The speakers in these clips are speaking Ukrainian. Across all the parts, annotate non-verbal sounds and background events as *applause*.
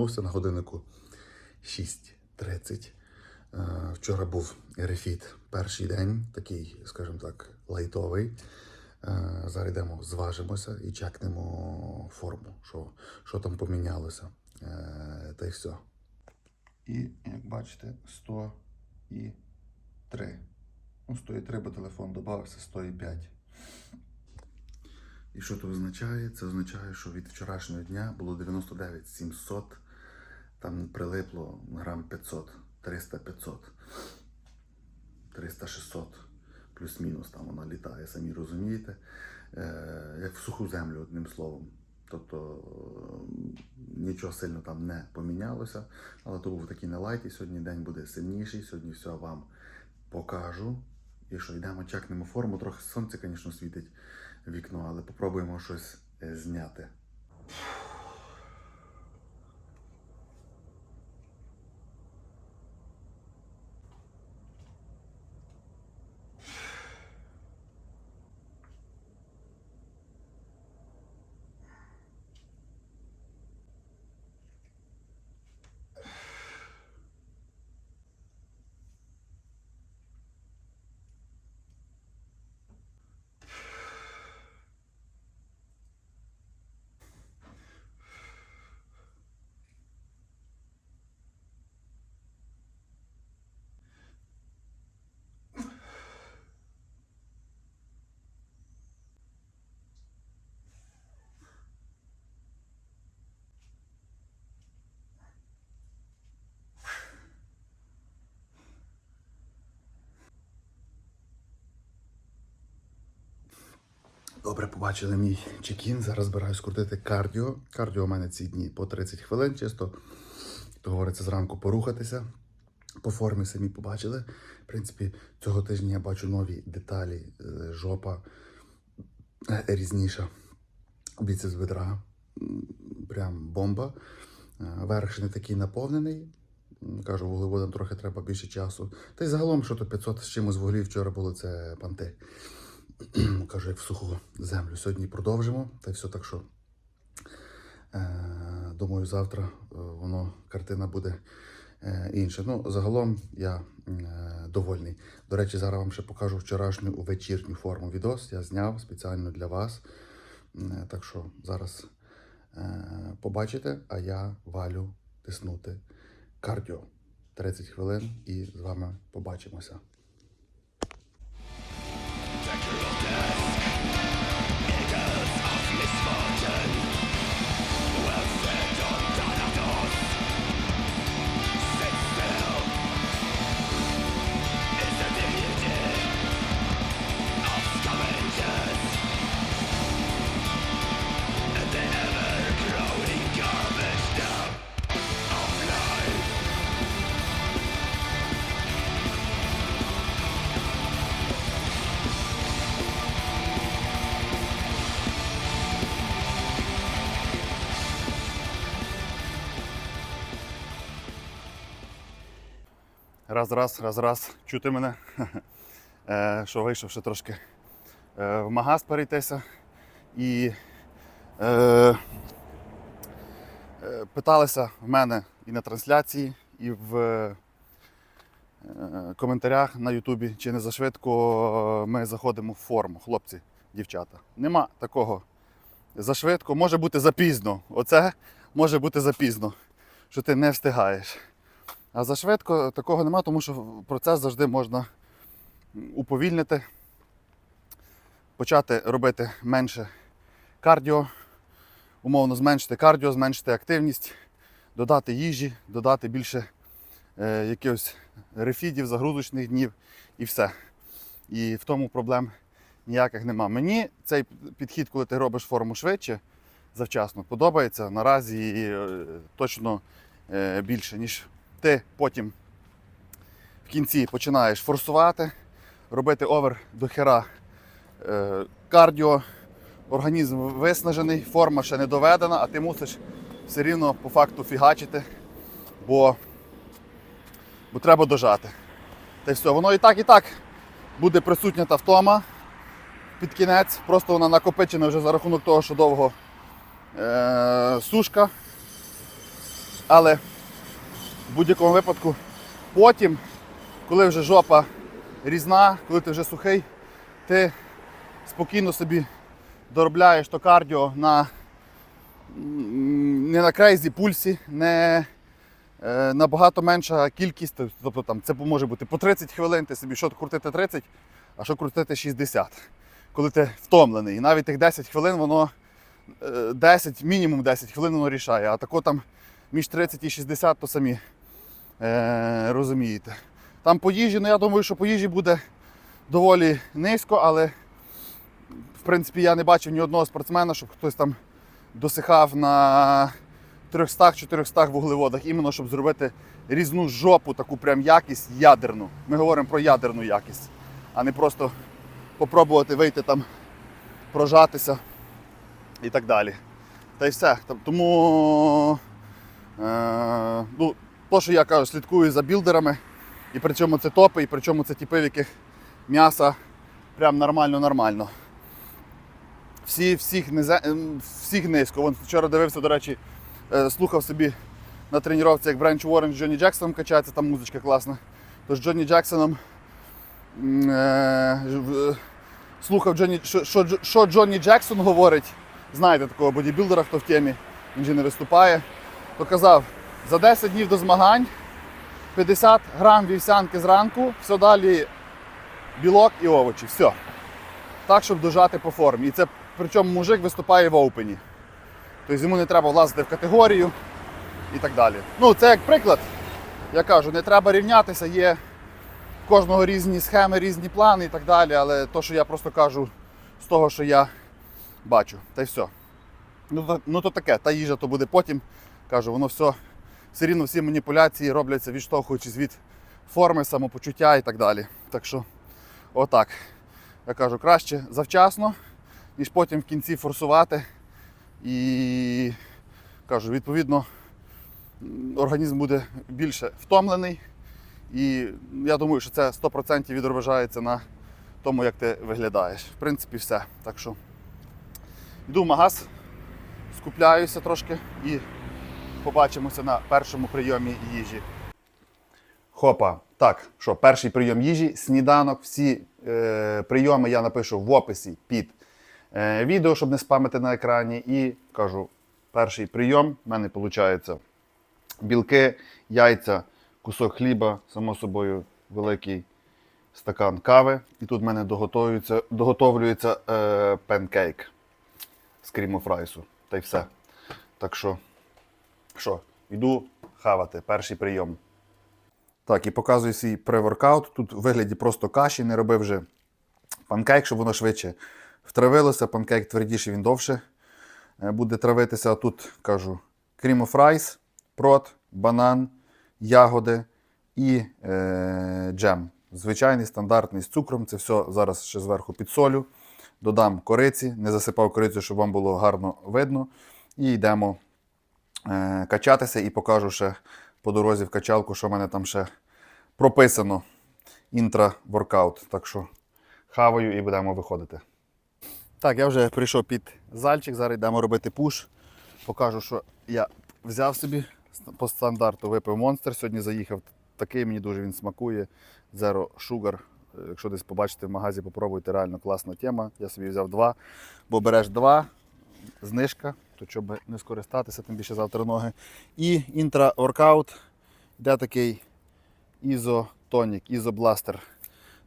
проснувся на годиннику 6.30. Е, Вчора був рефіт перший день, такий, скажімо так, лайтовий. Е, Зараз йдемо, зважимося і чекнемо форму, що, що там помінялося. Е, Та й все. І, як бачите, 103. Ну, 103, бо телефон додався 105. І що це означає? Це означає, що від вчорашнього дня було 99 700, там прилипло грам 500, 300 500, 300 600, плюс-мінус там воно літає, самі розумієте. Е, як в суху землю, одним словом. Тобто е, нічого сильно там не помінялося, але то був такий на лайті. Сьогодні день буде сильніший, сьогодні все вам покажу. І що йдемо, чекнемо форму. Трохи сонце, звісно, світить вікно, але попробуємо щось е, зняти. Добре, побачили мій чекін. Зараз збираюсь крутити кардіо. Кардіо у мене ці дні по 30 хвилин, чисто, то говориться, зранку порухатися. По формі самі побачили. В принципі, цього тижня я бачу нові деталі. Е, Жопа е, різніша. Біцепс бедра. Прям бомба. Е, Верх ще не такий наповнений. Кажу, вуглеводам трохи треба більше часу. Та й загалом, що то 500 з чимось вуглів вчора було, це панти. *clears throat* Кажу, як в суху землю. Сьогодні продовжимо. Та й все так що. Е, думаю, завтра е, воно картина буде е, інша. Ну, загалом я довольний. До речі, зараз вам ще покажу вчорашню вечірню форму відос. Я зняв спеціально для вас. Так що зараз побачите, а я валю тиснути кардіо. 30 хвилин і з вами побачимося. Раз, раз, раз, раз. Чути мене. *laughs* Е, що вийшов ще трошки е, в магаз перейтися. І е, е, питалися в мене і на трансляції, і в е, коментарях на Ютубі, чи не зашвидко ми заходимо в форму, хлопці, дівчата. Нема такого зашвидко, може бути запізно. Оце може бути запізно, що ти не встигаєш. А зашвидко такого нема, тому що процес завжди можна уповільнити, почати робити менше кардіо, умовно зменшити кардіо, зменшити активність, додати їжі, додати більше е, якихось рефідів, загрузочних днів і все. І в тому проблем ніяких нема. Мені цей підхід, коли ти робиш форму швидше, завчасно, подобається наразі е, точно е, більше, ніж ти потім в кінці починаєш форсувати, робити овер до хера. Е, кардіо, організм виснажений, форма ще не доведена, а ти мусиш все рівно по факту фігачити, бо, бо треба дожати. Та й все, воно і так, і так буде присутня та втома під кінець, просто вона накопичена вже за рахунок того, що довго е, сушка. Але в будь-якому випадку потім, коли вже жопа різна, коли ти вже сухий, ти спокійно собі доробляєш то кардіо на не на крейзі пульсі, не е, набагато менша кількість. Тобто там це може бути по 30 хвилин, ти собі що крутити 30, а що крутити 60. Коли ти втомлений. І навіть тих 10 хвилин воно е, 10, мінімум 10 хвилин воно рішає. А тако там між 30 і 60, то самі е, розумієте. Там по їжі, ну я думаю, що по їжі буде доволі низько, але в принципі я не бачив ні одного спортсмена, щоб хтось там досихав на 300-400 вуглеводах, іменно щоб зробити різну жопу, таку прям якість ядерну. Ми говоримо про ядерну якість, а не просто попробувати вийти там, прожатися і так далі. Та й все. Тому е, ну, то, що я кажу, слідкую за білдерами, і причому це топи, і причому це типи, в яких м'яса прям нормально-нормально. Всі, всіх, ем, всіх низько. Вон вчора дивився, до речі, е, слухав собі на тренувці, як Бренч Уоррен з Джонні Джексоном качається, там музичка класна. То з Джонні Джексоном е, слухав Джонні, що, що, що Джонні Джексон говорить. Знаєте такого бодібілдера, хто в темі, він же не виступає. То казав, за 10 днів до змагань 50 грам вівсянки зранку, все далі білок і овочі. Все. Так, щоб дожати по формі. І це причому мужик виступає в опені. Тобто йому не треба влазити в категорію і так далі. Ну, це як приклад. Я кажу, не треба рівнятися, є в кожного різні схеми, різні плани і так далі. Але то, що я просто кажу з того, що я бачу, та й все. Ну, ну то таке, та їжа то буде потім. Кажу, воно все, все рівно всі маніпуляції робляться, відштовхуючись від форми, самопочуття і так далі. Так що, отак. Я кажу, краще завчасно, ніж потім в кінці форсувати. І кажу, відповідно, організм буде більше втомлений. І я думаю, що це 100% відображається на тому, як ти виглядаєш. В принципі, все. Так що йду в магаз, скупляюся трошки і побачимося на першому прийомі їжі. Хопа. Так, що, перший прийом їжі, сніданок, всі е, прийоми я напишу в описі під е, відео, щоб не спамити на екрані. І кажу, перший прийом в мене виходить білки, яйця, кусок хліба, само собою, великий стакан кави. І тут в мене доготовлюється, доготовлюється е, пенкейк з кріму фрайсу. Та й все. Так що, що, йду хавати, перший прийом. Так, і показую свій преворкаут. Тут в вигляді просто каші, не робив вже панкейк, щоб воно швидше втравилося. Панкейк твердіший, він довше е, буде травитися. А тут кажу крім фрайс, прот, банан, ягоди і е, джем. Звичайний, стандартний з цукром. Це все зараз ще зверху підсолю. Додам кориці, не засипав корицю, щоб вам було гарно видно. І йдемо качатися і покажу ще по дорозі в качалку, що в мене там ще прописано. Інтра-воркаут. Так що хаваю і будемо виходити. Так, я вже прийшов під зальчик, зараз йдемо робити пуш. Покажу, що я взяв собі по стандарту випив монстр. Сьогодні заїхав такий, мені дуже він смакує. Zero Sugar. Е, Якщо десь побачите в магазі, попробуйте, реально класна тема. Я собі взяв два, бо береш два, знижка, то щоб не скористатися, тим більше завтра ноги. І інтра-воркаут, де такий ізотонік, ізобластер.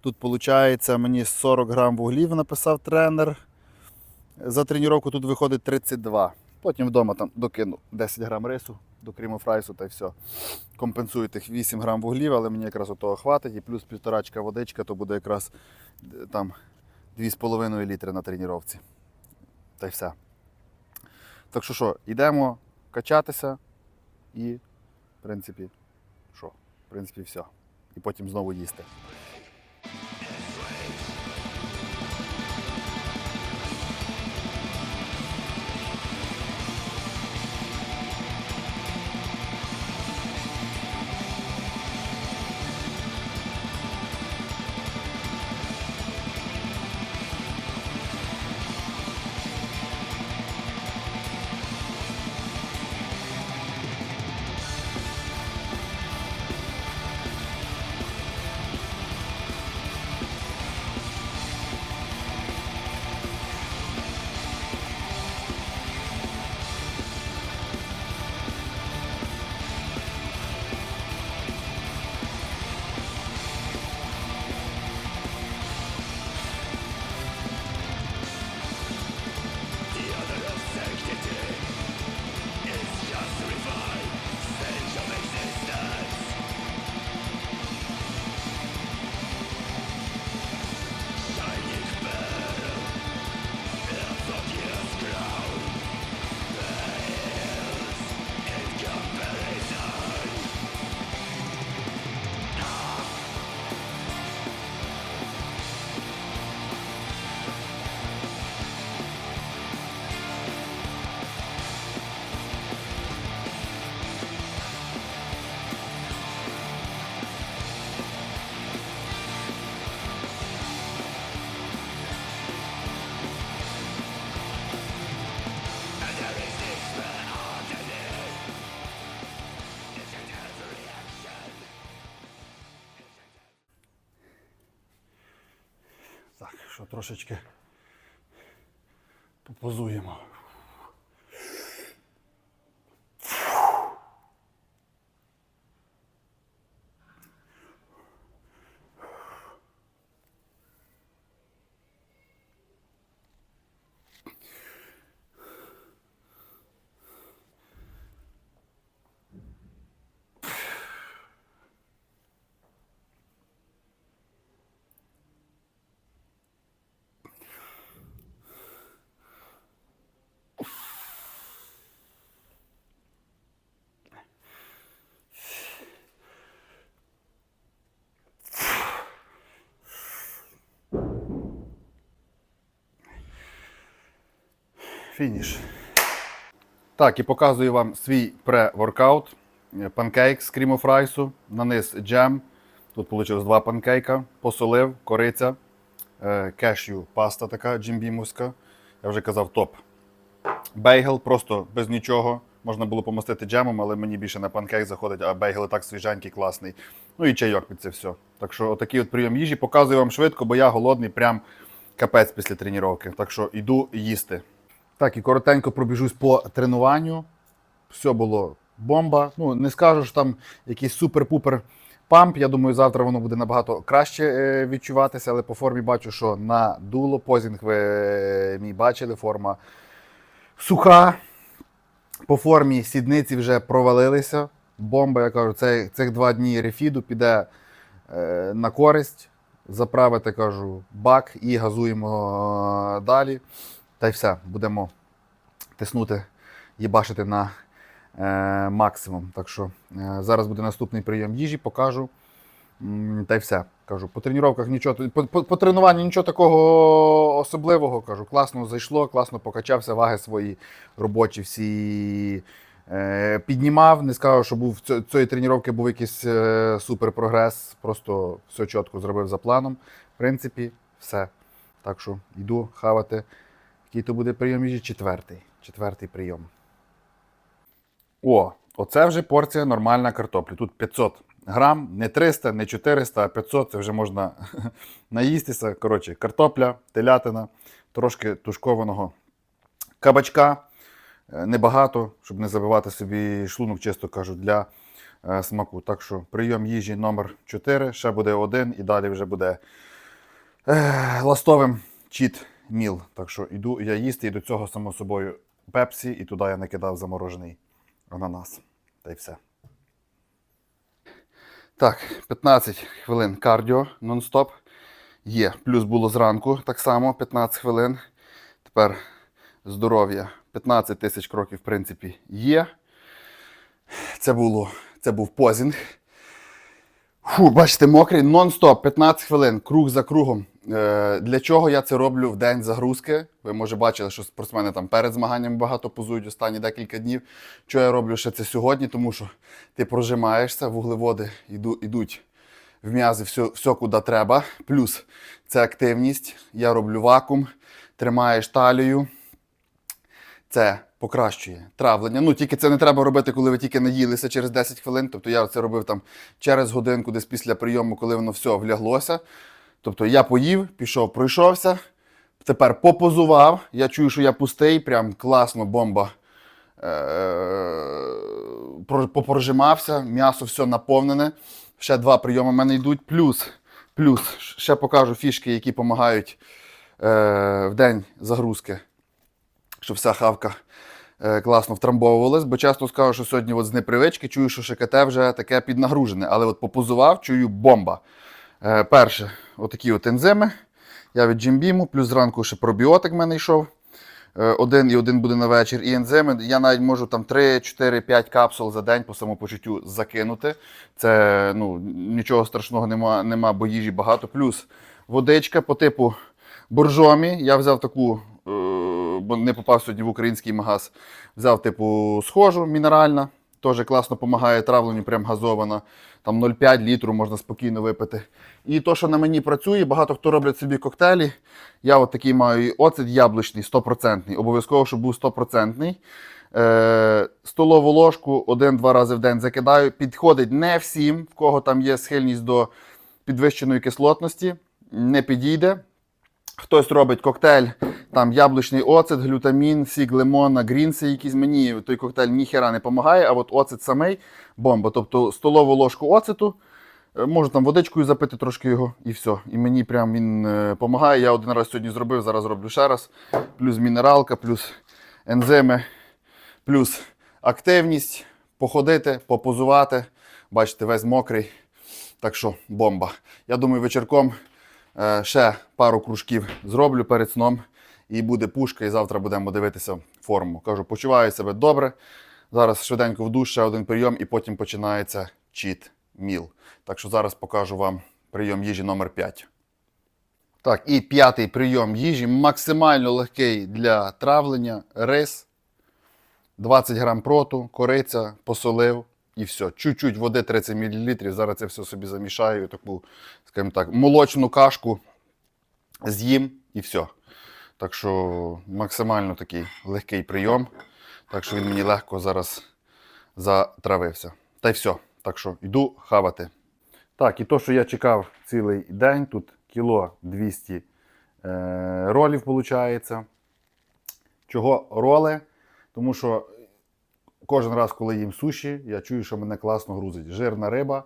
Тут виходить мені 40 грам вуглів, написав тренер. За тренування тут виходить 32. Потім вдома там докину 10 грам рису до кріму фрайсу та й все. Компенсую тих 8 грам вуглів, але мені якраз того хватить. І плюс півторачка водичка, то буде якраз е, там 2,5 літри на тренувці. Та й все. Так що що, йдемо качатися і, в принципі, що? В принципі, все. І потім знову їсти. Трошечки попозуємо. Фініш. Так, і показую вам свій пре-воркаут. Панкейк з кріму фрайсу, на низ джем. Тут вийшло два панкейка, посолив, кориця, е, кешю, паста така джимбімовська. Я вже казав топ. Бейгл просто без нічого. Можна було помастити джемом, але мені більше на панкейк заходить, а бейгл так свіженький, класний. Ну і чайок під це все. Так що отакий от прийом їжі. Показую вам швидко, бо я голодний, прям капець після тренування. Так що йду їсти. Так, і коротенько пробіжусь по тренуванню. Все було бомба. Ну, не скажу, що там якийсь супер-пупер памп. Я думаю, завтра воно буде набагато краще е, відчуватися, але по формі бачу, що на дуло позінг ви е, мій бачили, форма суха. По формі сідниці вже провалилися. Бомба, я кажу, цей, цих два дні рефіду піде е, на користь. Заправити, кажу, бак і газуємо е, далі. Та й все, будемо тиснути, їбашити на е, максимум. Так що е, зараз буде наступний прийом їжі, покажу. Та й все. Кажу, по тренуваннях нічого, по, по, по тренуванню нічого такого особливого. Кажу, класно зайшло, класно покачався, ваги свої робочі всі е, піднімав. Не скажу, що був цієї тренування був якийсь е, супер прогрес. Просто все чітко зробив за планом. В принципі, все. Так що йду хавати. Який то буде прийом їжі? Четвертий. Четвертий прийом. О, оце вже порція нормальна картоплі. Тут 500 грам, не 300, не 400, а 500. Це вже можна *laughs* наїстися. Коротше, картопля, телятина, трошки тушкованого кабачка. Е, Небагато, щоб не забивати собі шлунок, чисто кажу, для е, смаку. Так що прийом їжі номер 4, ще буде один і далі вже буде е, ластовим чіт міл. Так що йду я їсти і до цього, само собою, пепсі, і туди я накидав заморожений ананас. Та й все. Так, 15 хвилин кардіо нон-стоп. Є. Плюс було зранку так само 15 хвилин. Тепер здоров'я. 15 тисяч кроків, в принципі, є. Це було, це був позінг. Фу, бачите, мокрий, нон-стоп, 15 хвилин, круг за кругом. Е, для чого я це роблю в день загрузки? Ви може бачили, що спортсмени там перед змаганнями багато позують останні декілька днів. Чого я роблю ще це сьогодні? Тому що ти прожимаєшся, вуглеводи йду, йдуть в м'язи, все, все куди треба. Плюс це активність. Я роблю вакуум, тримаєш талію. Це покращує травлення. Ну, тільки це не треба робити, коли ви тільки наїлися через 10 хвилин. Тобто я це робив там через годинку, десь після прийому, коли воно все вляглося. Тобто я поїв, пішов, пройшовся. Тепер попозував. Я чую, що я пустий, прям класно, бомба. Е, Попрожимався, м'ясо все наповнене. Ще два прийоми в мене йдуть. Плюс, плюс ще покажу фішки, які допомагають е, в день загрузки щоб вся хавка е, класно втрамбовувалась, бо часто скажу, що сьогодні от з непривички чую, що ШКТ вже таке піднагружене, але от попозував, чую бомба. Е, перше, отакі от ензими. Я від Джимбіму, плюс зранку ще пробіотик в мене йшов. Е, Один і один буде на вечір. І ензими. Я навіть можу там 3, 4, 5 капсул за день по самопочуттю закинути. Це ну, нічого страшного нема, нема, бо їжі багато. Плюс водичка по типу боржомі. Я взяв таку, е, бо не попав сьогодні в український магаз. Взяв типу схожу, мінеральна. Теж класно допомагає травленню, прям газована. Там 0,5 літру можна спокійно випити. І то, що на мені працює, багато хто роблять собі коктейлі. Я от такий маю і оцет яблучний, 100%. Обов'язково, щоб був 100%. Е, столову ложку один-два рази в день закидаю. Підходить не всім, в кого там є схильність до підвищеної кислотності, не підійде. Хтось робить коктейль, там яблучний оцет, глютамін, сік лимона, грінси якісь. Мені той коктейль ніхера не допомагає, а от оцет самий бомба. Тобто столову ложку оцету, е, можу там водичкою запити трошки його і все. І мені прям він допомагає. Я один раз сьогодні зробив, зараз зроблю ще раз. Плюс мінералка, плюс ензими, плюс активність, походити, попозувати. Бачите, весь мокрий. Так що бомба. Я думаю, вечірком е, ще пару кружків зроблю перед сном. І буде пушка, і завтра будемо дивитися форму. Кажу, почуваю себе добре. Зараз швиденько в душ, ще один прийом, і потім починається чіт міл. Так що зараз покажу вам прийом їжі номер 5. Так, і п'ятий прийом їжі максимально легкий для травлення. Рис, 20 грам проту, кориця, посолив і все. Чуть-чуть води 30 мл. Зараз це все собі замішаю. Таку, скажімо так, молочну кашку з'їм і все. Так що максимально такий легкий прийом. Так що він мені легко зараз затравився. Та й все. Так що йду хавати. Так, і то, що я чекав цілий день, тут кіло 200 е, ролів виходить. Чого роли? Тому що кожен раз, коли їм суші, я чую, що мене класно грузить. Жирна риба,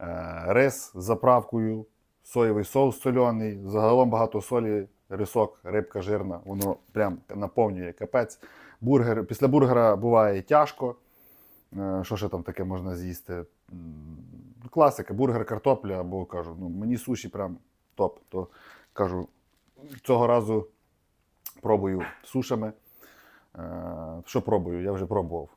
е, рис з заправкою, соєвий соус соляний, загалом багато солі, рисок, рибка жирна, воно прям наповнює капець. Бургер, після бургера буває тяжко. Е, Що ще там таке можна з'їсти? Класика, бургер, картопля, або кажу, ну мені суші прям топ. То кажу, цього разу пробую сушами. Е, Що пробую? Я вже пробував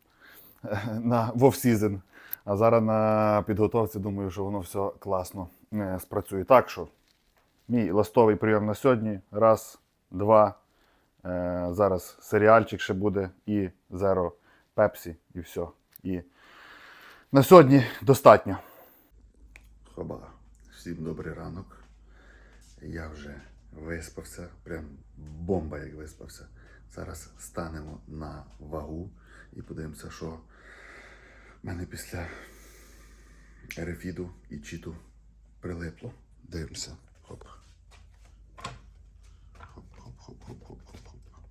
*laughs* на вов-сізон. А зараз на підготовці думаю, що воно все класно е, спрацює. Так що, мій ластовий прийом на сьогодні. Раз, два. Е, зараз серіальчик ще буде і Zero Pepsi, і все. І на сьогодні достатньо. Хоба, всім добрий ранок. Я вже виспався, прям бомба, як виспався. Зараз станемо на вагу і подивимося, що в мене після рефіду і чіту прилипло. Дивимося. Хоп. Хоп, хоп, хоп, хоп, хоп, хоп, хоп.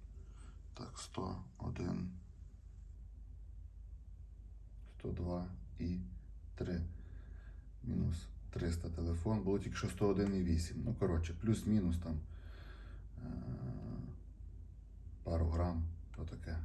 Так, 101, 102 і 3. Мінус 300 телефон. Було тільки що 101,8. Ну, коротше, плюс-мінус там е- пару грам, то таке.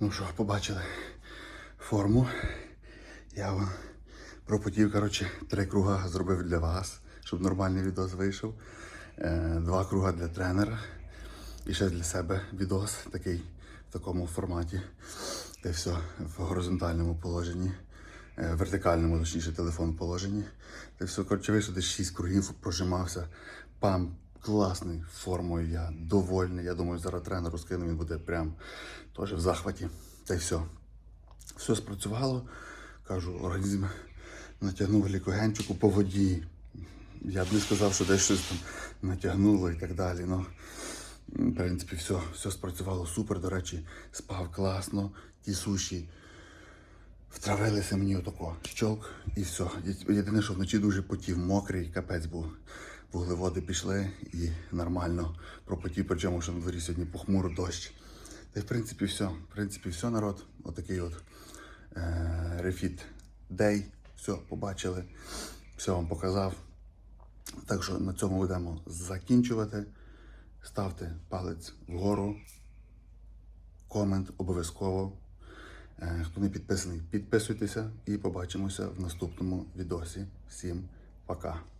Ну що, побачили форму. Я вон пропотів, коротше, три круга зробив для вас, щоб нормальний відос вийшов. Е, Два круга для тренера. І ще для себе відос такий в такому форматі. Де все в горизонтальному положенні, е, вертикальному, точніше, телефон положенні. Де все, коротше, вийшло десь 6 кругів, прожимався. Пам класний формою. Я довольний. Я думаю, зараз тренеру скину, він буде прям теж в захваті. Та й все. Все спрацювало. Кажу, організм натягнув глікогенчику по воді. Я б не сказав, що десь щось там натягнуло і так далі. Ну, в принципі, все, все спрацювало супер. До речі, спав класно. Ті суші втравилися мені отако. Щолк і все. Єдине, що вночі дуже потів, мокрий, капець був вуглеводи пішли і нормально пропоті, причому що на дворі сьогодні похмуро дощ. Та й в принципі все. В принципі, все, народ. Отакий от е, рефіт дей. Все, побачили, все вам показав. Так що на цьому будемо закінчувати. Ставте палець вгору, комент обов'язково. Е, хто не підписаний, підписуйтеся і побачимося в наступному відосі. Всім пока!